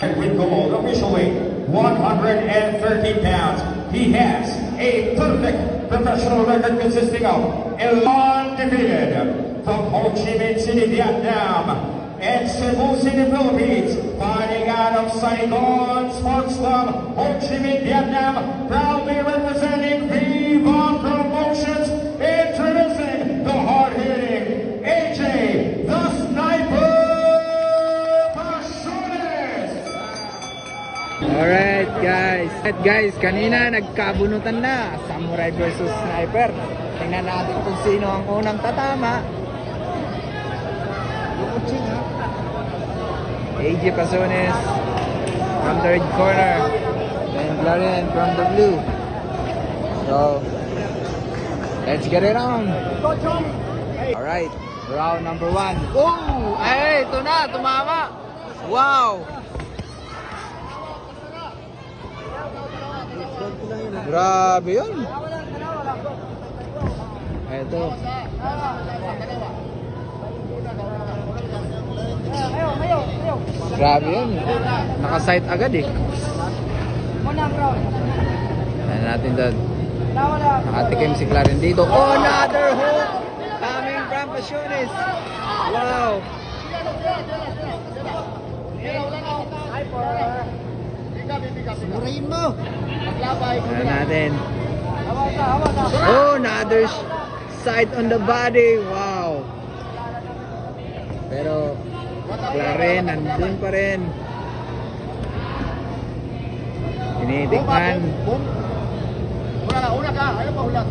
With gold, officially 130 pounds. He has a perfect professional record consisting of 11 defeated from Ho Chi Minh City, Vietnam, and Cebu City, Philippines, fighting out of Saigon Sports Club, Ho Chi Minh, Vietnam, proudly representing Viva guys. At guys, kanina nagkabunutan na. Samurai versus Sniper. Tingnan natin kung sino ang unang tatama. AJ Pasones from the red corner. And Larian from the blue. So, let's get it on. Alright, round number one. Oh! Ay, ito na, tumama. Wow! Grabe yun. Eto. Grabe yun. Naka-sight agad eh. Ayan natin doon. Nakatikim si Claren dito. Oh, another hook! Coming from Pasiones. Wow! Murahin mo. Ayan natin. Oh, another sight on the body. Wow. Pero, Claren, nandun pa rin. Tinitikman. Boom. Una ka, una ka. Ayaw pa ulat.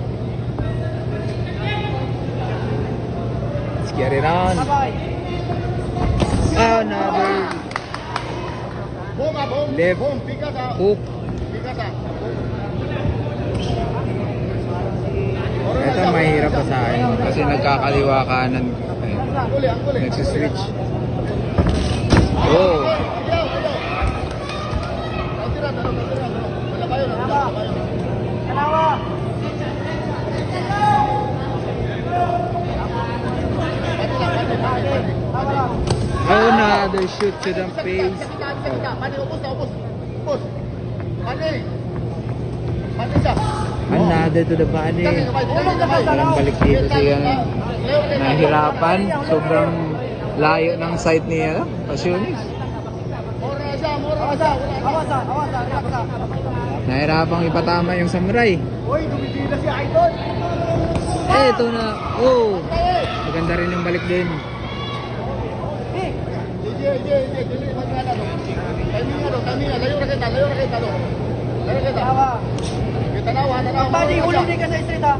Let's get it on. Oh, another ka. Left. Hook. Ito mahirap pa sa akin kasi nagkakaliwa kanan. Angkuli. Nagsiswitch. Oh. Oh, another shoot to the face. Mani, ubos na, ubos. Ubos. Mani. Mani siya. Another to the body. Walang balik dito siya nahirapan. Sobrang layo ng side niya. Pasyonis. Nahirapang ipatama yung samurai. Uy, dumidila si Idol. Eh, ito na. Oh. Maganda rin yung balik din. Ije, ije, ije, nga na. Timing layo ra kita, layo ra kita. Layo kita. Kita nawa, tanawa. Bali, hulog din ka sa street ha.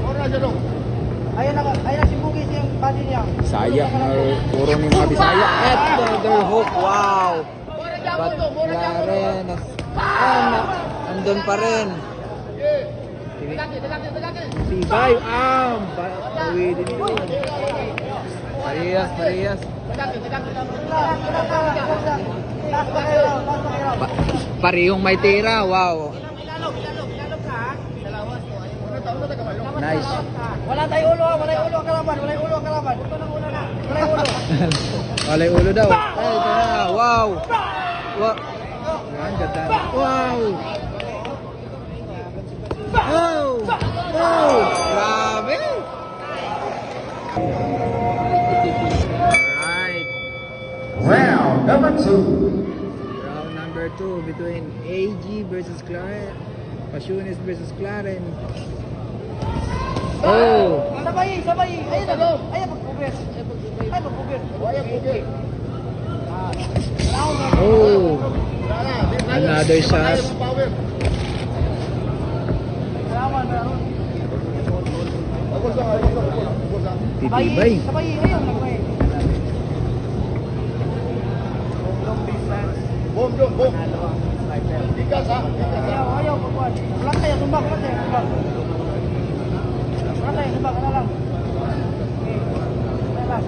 Ora siya do. Ayan na, ayan na si Bugis yung body niya. Saya. na- Puro ni mga Bisaya. At another hook. Wow. But Laren. Na, andun pa rin. Dagaki, dagaki, dagaki. Tibay. Ah, ba- bawi din yun. Parehas, parehas. Pa parehong may tira. Wow. Nice. Wala tayong ulo ha, wala ulo ang kalaban, wala ulo ang kalaban. Wala yung ulo. Wala yung ulo daw. Ay, ito na. Wow. Wow. Ang ganda. Wow. Wow. Wow. Grabe. Alright. Number two. Round number two between AG versus Claren. Passiones versus Claren. Oh. Sabay, sabay. Ayan na, ayan pag-cover. Ay, pag-cover. Waya pugi. Oh. Dala, di kaya. Another shot. ng power. Salamat, meron. Ubos lang, ubos lang, ubos lang, ubos lang. Titibay. Sabay, ayun, nagbay. Boom, boom, boom. Ikas ha, ikas ha. Ayaw, ayaw, pagkuhan. Kulang tayo, tumbak, kulang tayo, tumbak. Kulang tayo, tumbak, ka na lang. Okay. Relax.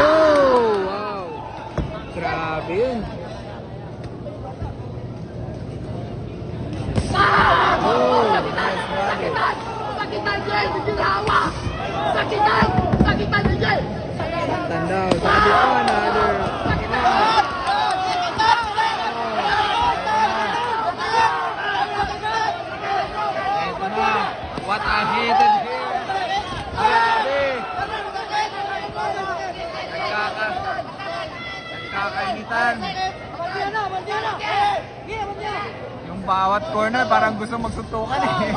Oh, wow. Grabe yun. Oh, nice body. Sakitan, Jay! Hindi na hawa! Sakitan! Sakitan ni Jay! Tanda, sabi ko, Yung bawat corner parang gusto magsuntukan eh.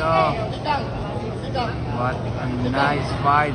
So, what a nice fight.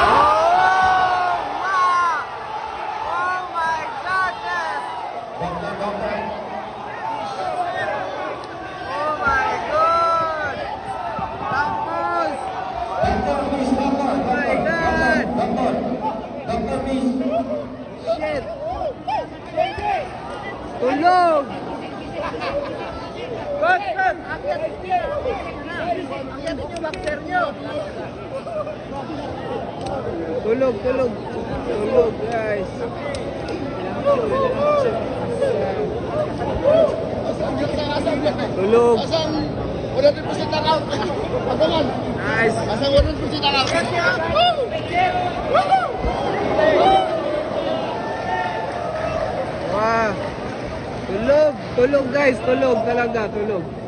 Good, good! Tulog, tulog. Tulog, guys. Tulog. Asang 100% knockout. Abangan. Nice. Asang 100% knockout. Wow. Tulog, tulog guys, tulog talaga, tulog.